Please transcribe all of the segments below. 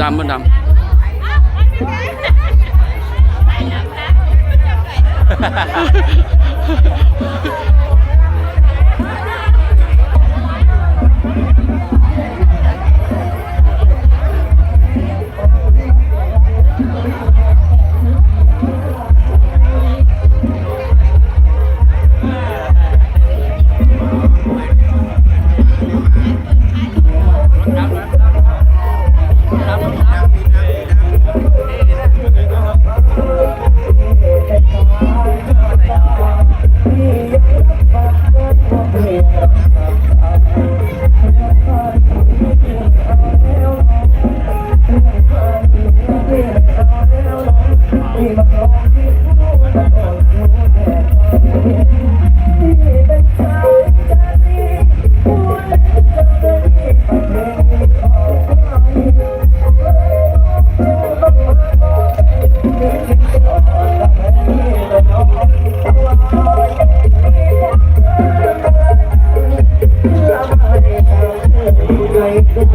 ดำมดดำ Oh.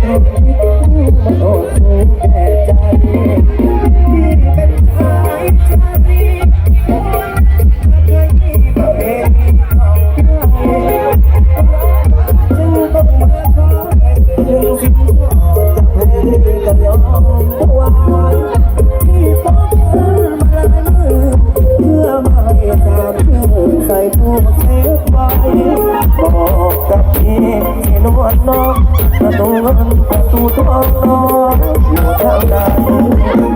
Thank you. นประตูทองอยู่แท่าไหร่